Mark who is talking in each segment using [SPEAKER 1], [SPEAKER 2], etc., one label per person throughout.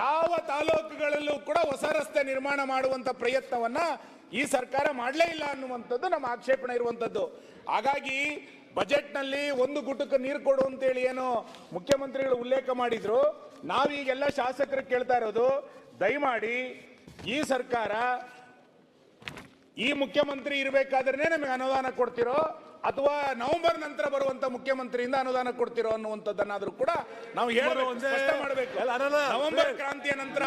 [SPEAKER 1] ಯಾವ ತಾಲೂಕುಗಳಲ್ಲೂ ಕೂಡ ಹೊಸ ರಸ್ತೆ ನಿರ್ಮಾಣ ಮಾಡುವಂತ ಪ್ರಯತ್ನವನ್ನ ಈ ಸರ್ಕಾರ ಮಾಡಲೇ ಇಲ್ಲ ಅನ್ನುವಂಥದ್ದು ನಮ್ಮ ಆಕ್ಷೇಪಣೆ ಇರುವಂತದ್ದು ಹಾಗಾಗಿ ಬಜೆಟ್ನಲ್ಲಿ ಒಂದು ಗುಟುಕು ನೀರು ಕೊಡು ಅಂತೇಳಿ ಏನು ಮುಖ್ಯಮಂತ್ರಿಗಳು ಉಲ್ಲೇಖ ಮಾಡಿದ್ರು. ನಾವೀಗೆಲ್ಲ ಶಾಸಕರು ಕೇಳ್ತಾ ಇರೋದು, ದಯಮಾಡಿ ಈ ಸರ್ಕಾರ ಈ ಮುಖ್ಯಮಂತ್ರಿ ಇರಬೇಕಾದ್ರೆ ನಮಗೆ ಅನುದಾನ ಕೊಡ್ತಿರೋ ಅಥವಾ ನವೆಂಬರ್ ನಂತರ ಬರುವಂತ ಮುಖ್ಯಮಂತ್ರಿಯಿಂದ ಅನುದಾನ ಕೊಡ್ತಿರೋ ಅನ್ನುವಂಥದ್ದನ್ನಾದ್ರೂ ಕೂಡ ನಾವು ಮಾಡಬೇಕು. ನವೆಂಬರ್ ಕ್ರಾಂತಿಯ ನಂತರ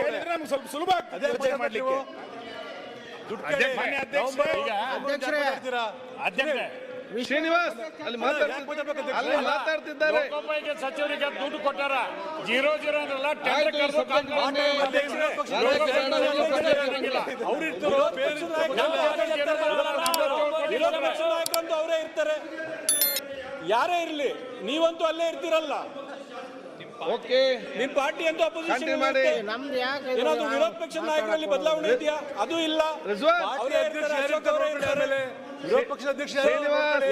[SPEAKER 1] ಹೇಳಿದ್ರೆ ನಮ್ಗೆ ಸ್ವಲ್ಪ ಸುಲಭ ಆಗ್ತದೆ ಮಾಡ್ಲಿಕ್ಕೆ. ಅಧ್ಯಕ್ಷರೇ.
[SPEAKER 2] ಶ್ರೀನಿವಾಸ್ ಅಲ್ಲಿ ಮಾತಾಡ್ತಿದ್ದಾರೆ ಅಲ್ಲಿ ಮಾತಾಡ್ತಿದ್ದಾರೆ.
[SPEAKER 3] ಲೋಕೋಪಯೋಗಿ ಸಚಿವರಿಗೆ ದುಡ್ಡು ಕೊಟ್ಟಾರ? ಜೀರೋ ಜೀರೋ ಅಂದ್ರಲ್ಲ ಟೆಂಡರ್ ಕರೆದು.
[SPEAKER 4] ಅವ್ರು ಇರ್ತಾರೋ ಬೇರೆ
[SPEAKER 5] ವಿರೋಧ ಪಕ್ಷ ಅವರೇ ಇರ್ತಾರೆ ಯಾರೇ ಇರ್ಲಿ ನೀವಂತೂ ಅಲ್ಲೇ ಇರ್ತೀರಲ್ಲ.
[SPEAKER 2] ಓಕೆ.
[SPEAKER 5] ನಿಮ್ ಪಾರ್ಟಿ ಅಂತ ಅಪೋಸಿಷನ್
[SPEAKER 2] ಮಾಡಿ.
[SPEAKER 6] ನಮ್ದು ಯಾಕೆ ಇದು
[SPEAKER 5] ಏನಾದ್ರು ವಿರೋಧ ಪಕ್ಷ ನಾಯಕರಲ್ಲಿ ಬದಲಾವಣೆ ಇದೆಯಾ? ಅದು ಇಲ್ಲ.
[SPEAKER 2] ರಿಜ್ವಾನ್.
[SPEAKER 5] ಅವರೇ ಇರ್ತಾರೆ.
[SPEAKER 4] ವಿರೋಧ ಪಕ್ಷದ ಅಧ್ಯಕ್ಷ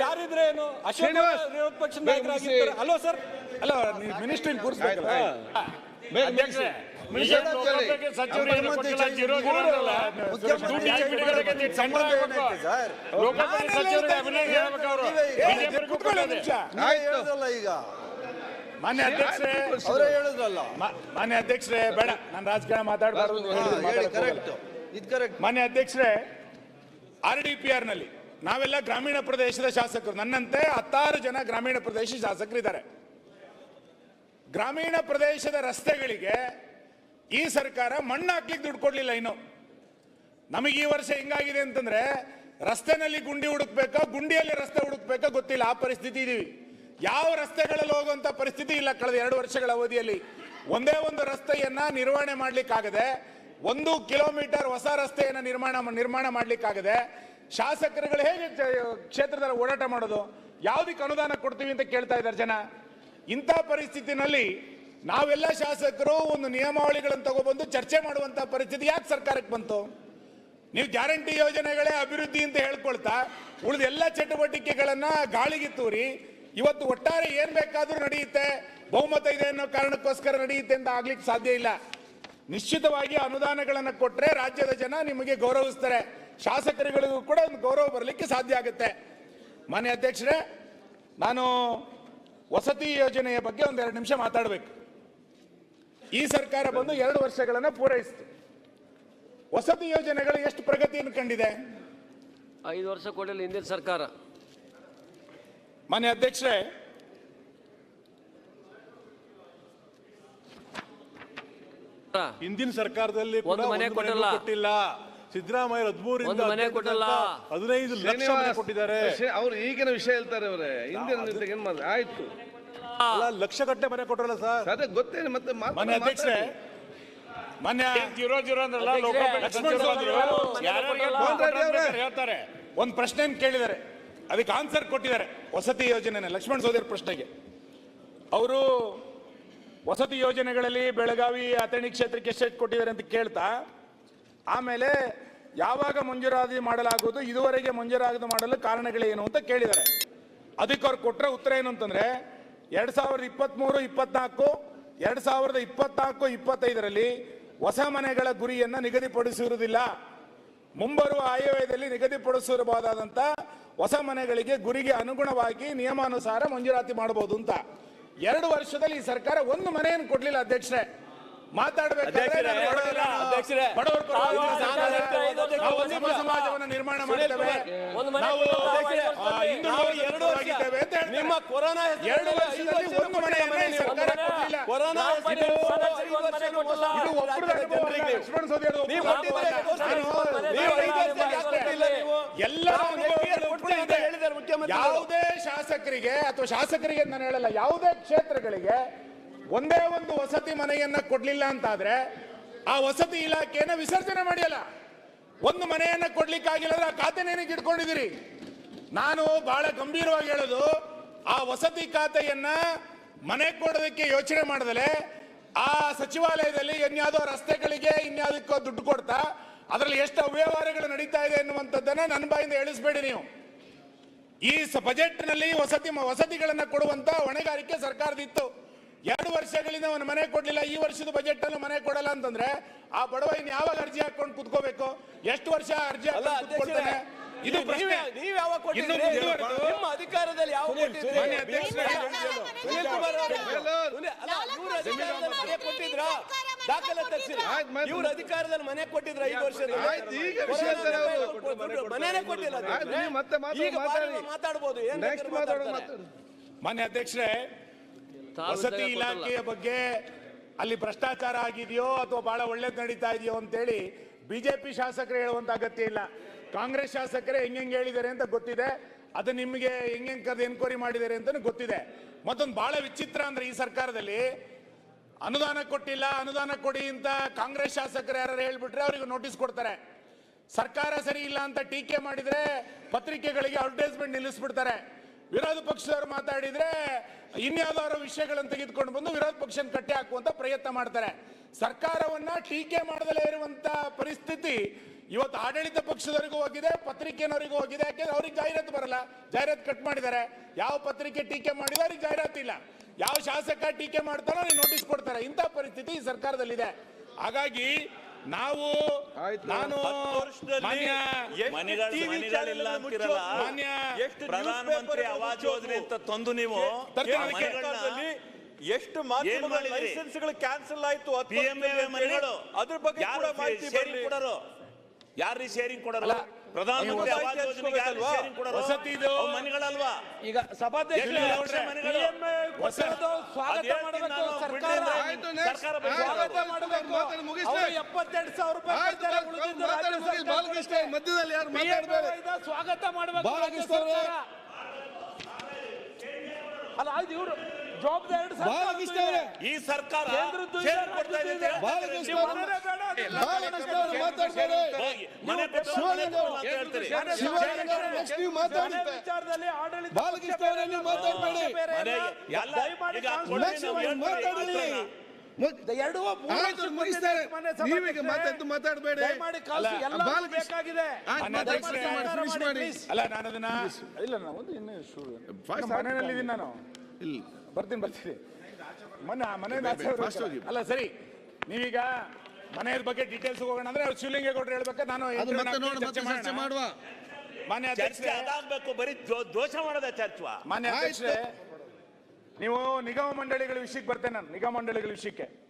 [SPEAKER 5] ಯಾರಿದ್ರೆ ಏನು ಅಶೋಕ್ ವಿರೋಧ ಪಕ್ಷ ನಾಯಕರಾಗಿರ್ತಾರೆ. ಅಲ್ವಾ ಸರ್.
[SPEAKER 1] ಅಲ್ಲ ಮಿನಿಸ್ಟ್ರಿ ಕೂರಿಸ್ಬೇಕಲ್ಲ?
[SPEAKER 3] ಅಧ್ಯಕ್ಷರೇ, ಈಗ.
[SPEAKER 1] ಮಾನ್ಯ ಅಧ್ಯಕ್ಷರೇ.
[SPEAKER 7] ಅವರೇ ಹೇಳಿದ್ರಲ್ಲ.
[SPEAKER 1] ಮಾನ್ಯ ಅಧ್ಯಕ್ಷರೇ ಬೇಡ. ನಾನು ರಾಜಕಾರಣ ಮಾತಾಡಬಾರ್ದು
[SPEAKER 7] ಹಾ, ಹೇಳಿ ಕರೆಕ್ಟ್ ಇದು ಕರೆಕ್ಟ್
[SPEAKER 1] ಮಾನ್ಯ ಅಧ್ಯಕ್ಷರೇ ಆರ್ ಡಿ ಪಿ ಆರ್ನಲ್ಲಿ ನಾವೆಲ್ಲ ಗ್ರಾಮೀಣ ಪ್ರದೇಶದ ಶಾಸಕರು. ನನ್ನಂತೆ ಹತ್ತಾರು ಜನ ಗ್ರಾಮೀಣ ಪ್ರದೇಶ ಶಾಸಕರಿದ್ದಾರೆ. ಗ್ರಾಮೀಣ ಪ್ರದೇಶದ ರಸ್ತೆಗಳಿಗೆ ಈ ಸರ್ಕಾರ ಮಣ್ಣು ಹಾಕ್ಲಿಕ್ಕೆ ದುಡ್ಡು ಕೊಡ್ಲಿಲ್ಲ ಇನ್ನು. ನಮಗೆ ಈ ವರ್ಷ ಹೆಂಗಾಗಿದೆ ಅಂತಂದ್ರೆ ರಸ್ತೆನಲ್ಲಿ ಗುಂಡಿ ಹುಡುಕ್ಬೇಕಾ, ಗುಂಡಿಯಲ್ಲಿ ರಸ್ತೆ ಹುಡುಕ್ಬೇಕಾ ಗೊತ್ತಿಲ್ಲ. ಆ ಪರಿಸ್ಥಿತಿ ಇದೀವಿ. ಯಾವ ರಸ್ತೆಗಳಲ್ಲಿ ಹೋಗುವಂತ ಪರಿಸ್ಥಿತಿ ಇಲ್ಲ ಕಳೆದ ಎರಡು ವರ್ಷಗಳ ಅವಧಿಯಲ್ಲಿ. ಒಂದೇ ಒಂದು ರಸ್ತೆಯನ್ನ ನಿರ್ವಹಣೆ ಮಾಡ್ಲಿಕ್ಕಾಗದೆ, ಒಂದು ಕಿಲೋಮೀಟರ್ ಹೊಸ ರಸ್ತೆಯನ್ನ ನಿರ್ಮಾಣ ನಿರ್ಮಾಣ ಮಾಡ್ಲಿಕ್ಕಾಗದೆ ಶಾಸಕರುಗಳು ಹೇಗೆ ಕ್ಷೇತ್ರದಲ್ಲಿ ಓಡಾಟ ಮಾಡೋದು? ಯಾವ್ದಕ್ಕೆ ಅನುದಾನ ಕೊಡ್ತೀವಿ ಅಂತ ಕೇಳ್ತಾ ಇದ್ದಾರೆ ಜನ. ಇಂಥ ಪರಿಸ್ಥಿತಿನಲ್ಲಿ ನಾವೆಲ್ಲ ಶಾಸಕರು ಒಂದು ನಿಯಮಾವಳಿಗಳನ್ನು ತಗೊಬಂದು ಚರ್ಚೆ ಮಾಡುವಂಥ ಪರಿಸ್ಥಿತಿ ಯಾಕೆ ಸರ್ಕಾರಕ್ಕೆ ಬಂತು? ನೀವು ಗ್ಯಾರಂಟಿ ಯೋಜನೆಗಳೇ ಅಭಿವೃದ್ಧಿ ಅಂತ ಹೇಳ್ಕೊಳ್ತಾ ಉಳಿದ ಎಲ್ಲ ಚಟುವಟಿಕೆಗಳನ್ನು ಗಾಳಿಗೆ ತೂರಿ ಇವತ್ತು ಒಟ್ಟಾರೆ ಏನು ಬೇಕಾದರೂ ನಡೆಯುತ್ತೆ, ಬಹುಮತ ಇದೆ ಅನ್ನೋ ಕಾರಣಕ್ಕೋಸ್ಕರ ನಡೆಯುತ್ತೆ ಅಂತ ಆಗ್ಲಿಕ್ಕೆ ಸಾಧ್ಯ ಇಲ್ಲ. ನಿಶ್ಚಿತವಾಗಿ ಅನುದಾನಗಳನ್ನು ಕೊಟ್ರೆ ರಾಜ್ಯದ ಜನ ನಿಮಗೆ ಗೌರವಿಸ್ತಾರೆ. ಶಾಸಕರುಗಳಿಗೂ ಕೂಡ ಒಂದು ಗೌರವ ಬರಲಿಕ್ಕೆ ಸಾಧ್ಯ ಆಗುತ್ತೆ. ಮಾನ್ಯ ಅಧ್ಯಕ್ಷರೇ ನಾನು ವಸತಿ ಯೋಜನೆಯ ಬಗ್ಗೆ ಒಂದು ಎರಡು ನಿಮಿಷ ಮಾತಾಡಬೇಕು. ಈ ಸರ್ಕಾರ ಬಂದು ಎರಡು ವರ್ಷಗಳನ್ನು ಪೂರೈಸಿತು. ವಸತಿ ಯೋಜನೆಗಳು ಎಷ್ಟು ಪ್ರಗತಿಯನ್ನು ಕಂಡಿದೆ?
[SPEAKER 8] ಐದು ವರ್ಷ ಕೊಡಲಿ ಹಿಂದಿನ ಸರ್ಕಾರ.
[SPEAKER 1] ಮಾನ್ಯ ಅಧ್ಯಕ್ಷರೇ
[SPEAKER 4] ಹಿಂದಿನ ಸರ್ಕಾರದಲ್ಲಿ
[SPEAKER 8] ಕೊಟ್ಟಿಲ್ಲ.
[SPEAKER 4] ಸಿದ್ದರಾಮಯ್ಯ ಹದಿಮೂರಿಂದ
[SPEAKER 8] ಒಂದು ಮನೆ ಕೊಟ್ಟಲ್ಲ.
[SPEAKER 4] ಹದಿನೈದು ಲಕ್ಷ ಮನೆ ಕೊಟ್ಟಿದ್ದಾರೆ.
[SPEAKER 2] ಅವ್ರು ಈಗಿನ ವಿಷಯ ಹೇಳ್ತಾರೆ ಅವರೇ. ಹಿಂದಿನ ಜೊತೆಗೆ ಏನ್ ಮಾಡಿದ್ರೆ ಆಯ್ತು.
[SPEAKER 4] ಅಲ್ಲ ಲಕ್ಷ ಗಟ್ಟೆ ಮನೆ ಕೊಟ್ಟರಲ್ಲ ಸರ್?
[SPEAKER 2] ಅದೇ ಗೊತ್ತೇನು ಮತ್ತೆ ಮನೆ
[SPEAKER 1] ಮಾನ್ಯ ಅಧ್ಯಕ್ಷರೇ ಮಾನ್ಯ
[SPEAKER 3] ಜೀರೋ ಜೀರೋ ಅಂದ್ರಲ್ಲ ಲೋಕೋಪಯೋಗಿ
[SPEAKER 1] ಲಕ್ಷ್ಮಣ್
[SPEAKER 3] ಸಚಿವರು ಅಂದ್ರು.
[SPEAKER 1] ಅವರು
[SPEAKER 2] ಮೋಹನ್ ರೆಡ್ಡಿ ಅವರೇ.
[SPEAKER 3] ಹೇಳ್ತಾರೆ
[SPEAKER 1] ಒಂದು ಪ್ರಶ್ನೆ ಕೇಳಿದ್ದಾರೆ? ಅದಕ್ಕೆ ಆನ್ಸರ್ ಕೊಟ್ಟಿದ್ದಾರೆ ವಸತಿ ಯೋಜನೆ ಲಕ್ಷ್ಮಣ್ ಸೋದರ ಪ್ರಶ್ನೆಗೆ. ಅವರು ವಸತಿ ಯೋಜನೆಗಳಲ್ಲಿ ಬೆಳಗಾವಿ ಅಥಣಿ ಕ್ಷೇತ್ರಕ್ಕೆ ಎಷ್ಟೆಷ್ಟು ಕೊಟ್ಟಿದ್ದಾರೆ ಅಂತ ಕೇಳ್ತಾ ಆಮೇಲೆ ಯಾವಾಗ ಮಂಜೂರಾತಿ ಮಾಡಲಾಗುವುದು, ಇದುವರೆಗೆ ಮಂಜೂರಾತಿ ಮಾಡಲು ಕಾರಣಗಳೇನು ಅಂತ ಕೇಳಿದ್ದಾರೆ. ಅದಕ್ಕೆ ಅವ್ರು ಕೊಟ್ಟರೆ ಉತ್ತರ ಏನು ಅಂತಂದ್ರೆ, ಎರಡು ಸಾವಿರದ ಇಪ್ಪತ್ತ್ಮೂರು ಇಪ್ಪತ್ನಾಲ್ಕು, ಎರಡು ಸಾವಿರದ ಇಪ್ಪತ್ನಾಲ್ಕು, ಇಪ್ಪತ್ತೈದರಲ್ಲಿ ಹೊಸ ಮನೆಗಳ ಗುರಿಯನ್ನು ನಿಗದಿಪಡಿಸಿರುವುದಿಲ್ಲ. ಮುಂಬರುವ ಆಯವ್ಯಯದಲ್ಲಿ ನಿಗದಿಪಡಿಸಿರಬಹುದಾದಂಥ ಹೊಸ ಮನೆಗಳಿಗೆ ಗುರಿಗೆ ಅನುಗುಣವಾಗಿ ನಿಯಮಾನುಸಾರ ಮಂಜೂರಾತಿ ಮಾಡಬಹುದು ಅಂತ. ಎರಡು ವರ್ಷದಲ್ಲಿ ಈ ಸರ್ಕಾರ ಒಂದು ಮನೆಯನ್ನು ಕೊಡಲಿಲ್ಲ ಅಧ್ಯಕ್ಷರೇ. ಸಮಾಜವನ್ನು ನಿರ್ಮಾಣ ಮಾಡ್ತೇವೆ.
[SPEAKER 5] ನಿಮ್ಮ ಕೊರೋನಾ
[SPEAKER 1] ಎರಡು ವರ್ಷದಲ್ಲಿ ಒಂದು ಸರ್ಕಾರ.
[SPEAKER 5] ಕೊರೋನಾ.
[SPEAKER 1] ಯಾವುದೇ ಶಾಸಕರಿಗೆ ಅಥವಾ ಶಾಸಕರಿಗೆ ನಾನು ಹೇಳಲ್ಲ ಯಾವುದೇ ಕ್ಷೇತ್ರಗಳಿಗೆ ಒಂದೇ ಒಂದು ವಸತಿ ಮನೆಯನ್ನ ಕೊಡ್ಲಿಲ್ಲ ಅಂತಾದ್ರೆ ಆ ವಸತಿ ಇಲಾಖೆಯನ್ನ ವಿಸರ್ಜನೆ ಮಾಡಿಯಲ್ಲ. ಒಂದು ಮನೆಯನ್ನ ಕೊಡ್ಲಿಕ್ಕಾಗಿಲ್ಲ ಆ ಖಾತೆನೇನಕ್ಕೆ ಇಟ್ಕೊಂಡಿದ್ದೀರಿ? ನಾನು ಬಹಳ ಗಂಭೀರವಾಗಿ ಹೇಳೋದು, ಆ ವಸತಿ ಖಾತೆಯನ್ನ ಮನೆ ಕೊಡೋದಕ್ಕೆ ಯೋಚನೆ ಮಾಡದಲೆ ಆ ಸಚಿವಾಲಯದಲ್ಲಿ ಇನ್ಯಾವುದೋ ರಸ್ತೆಗಳಿಗೆ ಇನ್ಯಾವುದಕ್ಕೋ ದುಡ್ಡು ಕೊಡ್ತಾ, ಅದರಲ್ಲಿ ಎಷ್ಟು ಅವ್ಯವಹಾರಗಳು ನಡೀತಾ ಇದೆ ಎನ್ನುವಂಥದ್ದನ್ನ ನನ್ನ ಬಾಯಿಂದ ಹೇಳಿಸ್ಬೇಡಿ ನೀವು. ಈ ಬಜೆಟ್ನಲ್ಲಿ ವಸತಿ ವಸತಿಗಳನ್ನ ಕೊಡುವಂತ ಹೊಣೆಗಾರಿಕೆ ಸರ್ಕಾರದಿತ್ತು. ಎರಡು ವರ್ಷಗಳಿಂದ ಅವನು ಮನೆ ಕೊಡ್ಲಿಲ್ಲ ಈ ವರ್ಷದ ಬಜೆಟ್ ಅಲ್ಲೂ ಮನೆ ಕೊಡಲ್ಲ ಅಂತಂದ್ರೆ ಆ ಬಡವ ಇನ್ ಯಾವಾಗ ಅರ್ಜಿ ಹಾಕೊಂಡು ಕುತ್ಕೋಬೇಕು? ಎಷ್ಟು ವರ್ಷ ಅರ್ಜಿ ಕುತ್ಕೊಳ್ತಾನೆ? ಇದು ಪ್ರಶ್ನೆ.
[SPEAKER 9] ನೀವೇ- ನೀವ್ ಯಾವಾಗ ಕೊಟ್ಟಿದ್ರಿ ನಿಮ್ಮ ಅಧಿಕಾರದಲ್ಲಿ ಯಾವ
[SPEAKER 1] ಅಧ್ಯಕ್ಷರೇ,
[SPEAKER 9] ಸುನೀಲ್ ಕುಮಾರ್ ಅವರೇ, ಅಧಿಕಾರದಲ್ಲಿ ಮನೆ ಕೊಟ್ಟಿದ್ರ ದಾಖಲೆ ತರಿಸಿರಿ. ಇವ್ರ ಅಧಿಕಾರದಲ್ಲಿ ಮನೆ ಕೊಟ್ಟಿದ್ರ ಐದು ವರ್ಷದಲ್ಲಿ ಮನೆನೇ ಕೊಟ್ಟಿಲ್ಲ
[SPEAKER 2] ಮತ್ತೆ ಮಾತು-
[SPEAKER 9] ಈಗ
[SPEAKER 2] ಮಾತಾಡಿ.
[SPEAKER 9] ಬಾರಿ ಮಾತಾಡ್ಬೋದು ಏನ್
[SPEAKER 2] ನೆಕ್ಸ್ಟ್
[SPEAKER 9] ಬೇಕಾದ್ರೂ
[SPEAKER 2] ಮಾತಾಡೋ
[SPEAKER 9] ಮಾತಾಡ್ತಾರೆ.
[SPEAKER 1] ಮಾನ್ಯ ಅಧ್ಯಕ್ಷರೇ ವಸತಿ ಇಲಾಖೆಯ ಬಗ್ಗೆ ಅಲ್ಲಿ ಭ್ರಷ್ಟಾಚಾರ ಆಗಿದೆಯೋ ಅಥವಾ ಬಹಳ ಒಳ್ಳೇದು ನಡೀತಾ ಇದೆಯೋ ಅಂತೇಳಿ ಬಿಜೆಪಿ ಶಾಸಕರು ಹೇಳುವಂತ ಅಗತ್ಯ ಇಲ್ಲ. ಕಾಂಗ್ರೆಸ್ ಶಾಸಕರೇ ಹೆಂಗ್ ಹೇಳಿದ್ದಾರೆ ಅಂತ ಗೊತ್ತಿದೆ. ಅದು ನಿಮಗೆ ಹೆಂಗ್ ಕರೆದು ಎನ್ಕ್ವೈರಿ ಮಾಡಿದ್ದಾರೆ ಅಂತಲೂ ಗೊತ್ತಿದೆ. ಮತ್ತೊಂದು ಬಹಳ ವಿಚಿತ್ರ ಅಂದ್ರೆ ಈ ಸರ್ಕಾರದಲ್ಲಿ ಅನುದಾನ ಕೊಟ್ಟಿಲ್ಲ ಅನುದಾನ ಕೊಡಿ ಅಂತ ಕಾಂಗ್ರೆಸ್ ಶಾಸಕರು ಯಾರು ಹೇಳ್ಬಿಟ್ರೆ ಅವರಿಗೆ ನೋಟಿಸ್ ಕೊಡ್ತಾರೆ. ಸರ್ಕಾರ ಸರಿ ಇಲ್ಲ ಅಂತ ಟೀಕೆ ಮಾಡಿದ್ರೆ ಪತ್ರಿಕೆಗಳಿಗೆ ಅಡ್ವರ್ಟೈಸ್ಮೆಂಟ್ ನಿಲ್ಲಿಸ್ಬಿಡ್ತಾರೆ. ವಿರೋಧ ಪಕ್ಷದವರು ಮಾತಾಡಿದ್ರೆ ಇನ್ಯಾವುದಾದ್ರು ವಿಷಯಗಳನ್ನು ತೆಗೆದುಕೊಂಡು ಬಂದು ವಿರೋಧ ಪಕ್ಷ ಕಟ್ಟಿ ಹಾಕುವಂತ ಪ್ರಯತ್ನ ಮಾಡ್ತಾರೆ. ಸರ್ಕಾರವನ್ನ ಟೀಕೆ ಮಾಡದಲೇ ಇರುವಂತ ಪರಿಸ್ಥಿತಿ ಇವತ್ತು ಆಡಳಿತ ಪಕ್ಷದವರಿಗೂ ಹೋಗಿದೆ, ಪತ್ರಿಕೆನವರಿಗೂ ಹೋಗಿದೆ. ಯಾಕೆಂದ್ರೆ ಅವ್ರಿಗೆ ಜಾಹೀರಾತು ಬರಲ್ಲ. ಜಾಹೀರಾತು ಕಟ್ ಮಾಡಿದ್ದಾರೆ. ಯಾವ ಪತ್ರಿಕೆ ಟೀಕೆ ಮಾಡಿದ್ರೆ ಅವ್ರಿಗೆ ಜಾಹೀರಾತು ಇಲ್ಲ. ಯಾವ ಶಾಸಕ ಟೀಕೆ ಮಾಡ್ತಾರೋ ಅವ್ರಿಗೆ ನೋಟಿಸ್ ಕೊಡ್ತಾರೆ. ಇಂಥ ಪರಿಸ್ಥಿತಿ ಈ ಸರ್ಕಾರದಲ್ಲಿದೆ. ಹಾಗಾಗಿ ನಾವು. ನಾನು ಮಾನ್ಯ
[SPEAKER 10] ಮನೆಗಳ ಮನೆಗಳಿಲ್ಲ ಅಂತಿರಲ್ಲ?
[SPEAKER 1] ಮಾನ್ಯ
[SPEAKER 10] ಪ್ರಧಾನಮಂತ್ರಿ ಆವಾಸ್ ಯೋಜನೆ ಅಂತ ತಂದು ನೀವು
[SPEAKER 5] ಎಷ್ಟು ಮಾಧ್ಯಮಗಳ? ಲೈಸೆನ್ಸ್ಗಳು ಕ್ಯಾನ್ಸಲ್ ಆಯ್ತು? ಅದ್ರ ಬಗ್ಗೆ
[SPEAKER 10] ಯಾರು
[SPEAKER 5] ಕೂಡ ಮಾಹಿತಿ
[SPEAKER 10] ಕೊಡರು? ಯಾರು ಶೇರಿಂಗ್ ಕೊಡಲ್ಲ ಪ್ರಧಾನಮಂತ್ರಿ ಆವಾಸ್ ಯೋಜನೆಗೆ ಯಾರು ವಸತಿ
[SPEAKER 1] ಇದು.
[SPEAKER 10] ಅವು ಮನೆಗಳಲ್ವಾ
[SPEAKER 5] ಈಗ ಸಭಾಧ್ಯಕ್ಷರೇ,
[SPEAKER 10] ಎಷ್ಟು ಲಕ್ಷ ಮನೆಗಳು?
[SPEAKER 5] ಕೊಟ್ಟಿರೋದು ಸ್ವಾಗತ ಮಾಡಬೇಕು
[SPEAKER 10] ನಾನು,
[SPEAKER 5] ಸರ್ಕಾರ
[SPEAKER 10] ಬಿಡ್ರಿ
[SPEAKER 2] ಆಯ್ತು, next.
[SPEAKER 10] ಸರ್ಕಾರ ಬಗ್ಗೆ
[SPEAKER 5] ಸ್ವಾಗತ
[SPEAKER 2] ಆಯ್ತು,
[SPEAKER 5] ಮಾಡಬೇಕು
[SPEAKER 2] ಮಾತಾಡಿ ಮುಗಿಸ್ಲಿ.
[SPEAKER 5] ಅವರು ಎಪ್ಪತ್ತೆರಡು ಸಾವಿರ ರೂಪಾಯಿ
[SPEAKER 2] ಆಯ್ತು,
[SPEAKER 5] ಕೊಡ್ತಾರೆ,
[SPEAKER 2] ಮಾತಾಡಿ,
[SPEAKER 5] ಉಳಿದಿದ್ದು
[SPEAKER 2] ಮಾತಾಡಿ, ಮುಗಿಸಿ,
[SPEAKER 5] ಸರ್ಕಾರ
[SPEAKER 2] ಬಾಲಕೃಷ್ಣ
[SPEAKER 5] ಕೊಡುತ್ತೆ.
[SPEAKER 2] ಮಧ್ಯದಲ್ಲಿ ಯಾರು
[SPEAKER 5] PMA
[SPEAKER 2] ಮಾತಾಡ್ಬೇಡಿ.
[SPEAKER 5] ಸ್ವಾಗತ ಮಾಡಬೇಕು
[SPEAKER 2] ಬಾಲಕೃಷ್ಣ ಅವರೇ.
[SPEAKER 5] ಅಲ್ಲ ಆಯ್ತು ಇವರು ಜವಾಬ್ದಾರಿ
[SPEAKER 10] ಈ ಸರ್ಕಾರ ಶೇರಿಂಗ್ ಕೊಡ್ತಾ ಇದೆ ಅಂತ
[SPEAKER 5] ರಾಜ್ಯದ್ದು
[SPEAKER 2] ಬಾಲಕೃಷ್ಣ
[SPEAKER 5] ನೀವು ಮನೆನೇ ಬೇಡ, ಅದೆಲ್ಲ
[SPEAKER 2] ಬಾಲಕೃಷ್ಣ ಅವರು ಮಾತಾಡ್ಬೇಡಿ.
[SPEAKER 10] ಹೋಗಿ ಮನೆ ಕೊಟ್ಟು ಮನೆ ಕೊಡಲ್ಲ ಅಂತ ಹೇಳ್ತೀರಿ
[SPEAKER 2] ಶಿವಲಿಂಗ ಅವರು next ನೀವು ಮಾತಾಡಿ.
[SPEAKER 5] ಮನೆ ವಿಚಾರದಲ್ಲಿ ಆಡಳಿತ
[SPEAKER 2] ಬಾಲಕೃಷ್ಣ ಅವರೇ, ನೀವು ಮಾತಾಡ್ಬೇಡಿ.
[SPEAKER 10] ಮನೆ ಎಲ್ಲ
[SPEAKER 5] ದಯಮಾಡಿ
[SPEAKER 10] ಈಗ
[SPEAKER 5] ಕಾಂಗ್ರೆಸ್
[SPEAKER 10] ಕೊಡ್ಲಿ
[SPEAKER 2] next
[SPEAKER 10] ನಾವು
[SPEAKER 2] ನೀವು
[SPEAKER 10] ಹೇಳ್ತೀವಿ.
[SPEAKER 2] ಮಾತಾಡಿ.
[SPEAKER 5] ಎರಡು ಮೂರು
[SPEAKER 2] ಆಯ್ತು,
[SPEAKER 5] ವರ್ಷ
[SPEAKER 2] ಮುಗಿಸ್ತಾರೆ. ನೀವೀಗ ಮಾತಾಡ್ತು ಮಾತಾಡ್ಬೇಡಿ.
[SPEAKER 5] ದಯಮಾಡಿ
[SPEAKER 1] ಅಲ್ಲ,
[SPEAKER 2] ಬಾಲಕೃಷ್ಣ-
[SPEAKER 5] ಬೇಕಾಗಿದೆ
[SPEAKER 2] ಆಯ್ತು,
[SPEAKER 1] ಮಾನ್ಯ
[SPEAKER 2] ಮಾತಾಡಿ,
[SPEAKER 1] ಅಧ್ಯಕ್ಷರೇ,
[SPEAKER 5] ಸರ್ಕಾರ
[SPEAKER 2] finish ಮಾಡಿ.
[SPEAKER 5] please.
[SPEAKER 1] ಅಲ್ಲ ನಾನು ಅದನ್ನ ಇಲ್ಲ ನಾನು ಒಂದು ಇನ್ನು
[SPEAKER 2] Fast
[SPEAKER 1] ಮನೆಯಲ್ಲಿ ಇದೀನಿ ನಾನು
[SPEAKER 2] ಇಲ್ಲ.
[SPEAKER 1] ಬರ್ತೀನಿ ಬರ್ತೀನಿ. ಮನೆ ಮನೆ
[SPEAKER 2] fast ಹೋಗಿ.
[SPEAKER 1] ಅಲ್ಲ ಸರಿ. ನೀವೀಗ ಮನೆಯ ಬಗ್ಗೆ ಡೀಟೇಲ್ಸ್ ಹೋಗೋಣ ಅಂದ್ರೆ ಅವ್ರು ಶಿವಲಿಂಗೇಗೌಡರು ಹೇಳ್ಬೇಕಾ? ನಾನು
[SPEAKER 2] ಅದು ಮತ್ತೆ
[SPEAKER 1] ನಾಲ್ಕು
[SPEAKER 2] ನೋಡಿ ಮತ್ತೆ
[SPEAKER 1] ಚರ್ಚೆ
[SPEAKER 2] ಚರ್ಚೆ
[SPEAKER 1] ಮಾಡೋಣ.
[SPEAKER 2] ಮಾಡುವ.
[SPEAKER 1] ಮಾನ್ಯ
[SPEAKER 10] ಚರ್ಚೆ
[SPEAKER 1] ಅಧ್ಯಕ್ಷರೇ.
[SPEAKER 10] ಅದಾಗಬೇಕು ಬರೀ ದೋ- ದೋಷ ಮಾಡೋದ ಚರ್ಚವಾ
[SPEAKER 1] ಮಾನ್ಯ ಅಧ್ಯಕ್ಷರೇ ನೀವು ನಿಗಮ ಮಂಡಳಿಗಳ ವಿಷಯಕ್ಕೆ ಬರ್ತೇನೆ ನಾನು ನಿಗಮ ಮಂಡಳಿಗಳ ವಿಷಯಕ್ಕೆ.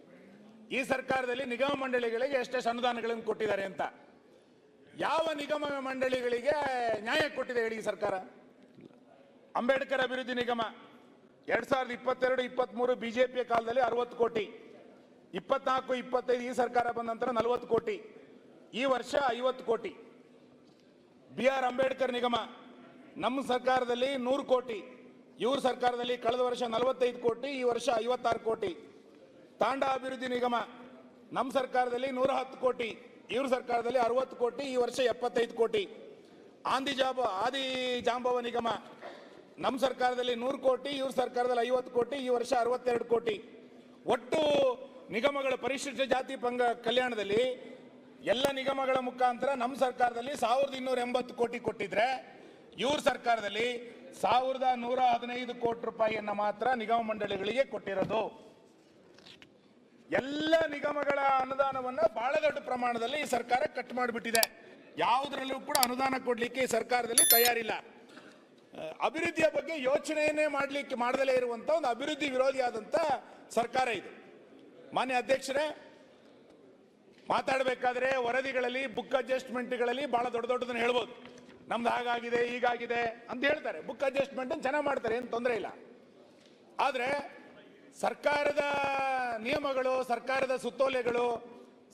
[SPEAKER 1] ಈ ಸರ್ಕಾರದಲ್ಲಿ ನಿಗಮ ಮಂಡಳಿಗಳಿಗೆ ಎಷ್ಟೆಷ್ಟು ಅನುದಾನಗಳನ್ನು ಕೊಟ್ಟಿದ್ದಾರೆ ಅಂತ. ಯಾವ ನಿಗಮ ಮಂಡಳಿಗಳಿಗೆ ನ್ಯಾಯ ಕೊಟ್ಟಿದೆ ಹೇಳಿ ಈ ಸರ್ಕಾರ? ಅಂಬೇಡ್ಕರ್ ಅಭಿವೃದ್ಧಿ ನಿಗಮ. ಎರಡ್ ಸಾವಿರದ ಇಪ್ಪತ್ತೆರಡು, ಇಪ್ಪತ್ಮೂರು ಬಿಜೆಪಿಯ ಕಾಲದಲ್ಲಿ ಅರವತ್ತು ಕೋಟಿ. ಇಪ್ಪತ್ನಾಲ್ಕು, ಇಪ್ಪತ್ತೈದು ಈ ಸರ್ಕಾರ ಬಂದ ನಂತರ ನಲವತ್ತು ಕೋಟಿ. ಈ ವರ್ಷ ಐವತ್ತು ಕೋಟಿ. ಬಿ ಆರ್ ಅಂಬೇಡ್ಕರ್ ನಿಗಮ ನಮ್ಮ ಸರ್ಕಾರದಲ್ಲಿ ನೂರು ಕೋಟಿ. ಇವ್ರ ಸರ್ಕಾರದಲ್ಲಿ ಕಳೆದ ವರ್ಷ ನಲವತ್ತೈದು ಕೋಟಿ, ಈ ವರ್ಷ ಐವತ್ತಾರು ಕೋಟಿ. ತಾಂಡ ಅಭಿವೃದ್ಧಿ ನಿಗಮ ನಮ್ಮ ಸರ್ಕಾರದಲ್ಲಿ ನೂರ ಹತ್ತು ಕೋಟಿ. ಇವ್ರ ಸರ್ಕಾರದಲ್ಲಿ ಅರವತ್ತು ಕೋಟಿ, ಈ ವರ್ಷ ಎಪ್ಪತ್ತೈದು ಕೋಟಿ. ಆಂದಿ ಜಾಬ, ಆದಿ ಜಾಂಬವ ನಿಗಮ ನಮ್ಮ ಸರ್ಕಾರದಲ್ಲಿ ನೂರು ಕೋಟಿ, ಇವ್ರ ಸರ್ಕಾರದಲ್ಲಿ ಐವತ್ತು ಕೋಟಿ, ಈ ವರ್ಷ ಅರವತ್ತೆರಡು ಕೋಟಿ. ಒಟ್ಟು ನಿಗಮಗಳ ಪರಿಶಿಷ್ಟ ಜಾತಿ ಪಂಗ ಕಲ್ಯಾಣದಲ್ಲಿ ಎಲ್ಲ ನಿಗಮಗಳ ಮುಖಾಂತರ ನಮ್ಮ ಸರ್ಕಾರದಲ್ಲಿ ಸಾವಿರದ ಇನ್ನೂರ ಎಂಬತ್ತು ಕೋಟಿ ಕೊಟ್ಟಿದ್ರೆ, ಇವ್ರ ಸರ್ಕಾರದಲ್ಲಿ ಸಾವಿರದ ನೂರ ಹದಿನೈದು ಕೋಟಿ ರೂಪಾಯಿಯನ್ನು ಮಾತ್ರ ನಿಗಮ ಮಂಡಳಿಗಳಿಗೆ ಕೊಟ್ಟಿರೋದು. ಎಲ್ಲ ನಿಗಮಗಳ ಅನುದಾನವನ್ನು ಬಹಳ ದೊಡ್ಡ ಪ್ರಮಾಣದಲ್ಲಿ ಈ ಸರ್ಕಾರ ಕಟ್ ಮಾಡಿಬಿಟ್ಟಿದೆ. ಯಾವುದರಲ್ಲೂ ಕೂಡ ಅನುದಾನ ಕೊಡಲಿಕ್ಕೆ ಈ ಸರ್ಕಾರದಲ್ಲಿ ತಯಾರಿಲ್ಲ. ಅಭಿವೃದ್ಧಿಯ ಬಗ್ಗೆ ಯೋಚನೆಯನ್ನೇ ಮಾಡಲಿಕ್ಕೆ ಮಾಡದಲೇ ಇರುವಂಥ ಒಂದು ಅಭಿವೃದ್ಧಿ ವಿರೋಧಿಯಾದಂಥ ಸರ್ಕಾರ ಇದು. ಮಾನ್ಯ ಅಧ್ಯಕ್ಷರೇ, ಮಾತಾಡಬೇಕಾದ್ರೆ ವರದಿಗಳಲ್ಲಿ ಬುಕ್ ಅಡ್ಜಸ್ಟ್ಮೆಂಟ್ಗಳಲ್ಲಿ ಬಹಳ ದೊಡ್ಡ ದೊಡ್ಡದನ್ನ ಹೇಳ್ಬೋದು. ನಮ್ದು ಹಾಗಾಗಿದೆ, ಹೀಗಾಗಿದೆ ಅಂತ ಹೇಳ್ತಾರೆ. ಬುಕ್ ಅಡ್ಜಸ್ಟ್ಮೆಂಟ್ ಚೆನ್ನಾಗಿ ಮಾಡ್ತಾರೆ, ಏನು ತೊಂದರೆ ಇಲ್ಲ. ಆದರೆ ಸರ್ಕಾರದ ನಿಯಮಗಳು, ಸರ್ಕಾರದ ಸುತ್ತೋಲೆಗಳು,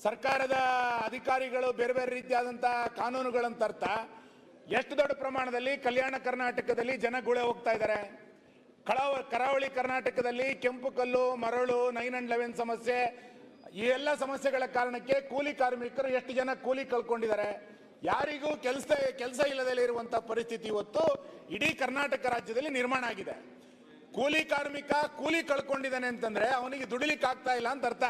[SPEAKER 1] ಸರ್ಕಾರದ ಅಧಿಕಾರಿಗಳು ಬೇರೆ ಬೇರೆ ರೀತಿಯಾದಂಥ ಕಾನೂನುಗಳಂತರ್ಥ ಎಷ್ಟು ದೊಡ್ಡ ಪ್ರಮಾಣದಲ್ಲಿ ಕಲ್ಯಾಣ ಕರ್ನಾಟಕದಲ್ಲಿ ಜನ ಗುಳೆ ಹೋಗ್ತಾ ಇದ್ದಾರೆ? ಕಳವ, ಕರಾವಳಿ ಕರ್ನಾಟಕದಲ್ಲಿ ಕೆಂಪು ಕಲ್ಲು, ಮರಳು ನೈನ್ ಅಂಡ್ ಲೆವೆನ್ ಸಮಸ್ಯೆ, ಈ ಎಲ್ಲ ಸಮಸ್ಯೆಗಳ ಕಾರಣಕ್ಕೆ ಕೂಲಿ ಕಾರ್ಮಿಕರು ಎಷ್ಟು ಜನ ಕೂಲಿ ಕಳ್ಕೊಂಡಿದ್ದಾರೆ? ಯಾರಿಗೂ ಕೆಲಸ ಕೆಲಸ ಇಲ್ಲದೇ ಇರುವಂತಹ ಪರಿಸ್ಥಿತಿ ಇವತ್ತು ಇಡೀ ಕರ್ನಾಟಕ ರಾಜ್ಯದಲ್ಲಿ ನಿರ್ಮಾಣ ಆಗಿದೆ. ಕೂಲಿ ಕಾರ್ಮಿಕ ಕೂಲಿ ಕಳ್ಕೊಂಡಿದ್ದಾನೆ ಅಂತಂದ್ರೆ ಅವನಿಗೆ ದುಡಿಲಿಕ್ಕೆ ಆಗ್ತಾ ಇಲ್ಲ ಅಂತ ಅರ್ಥ.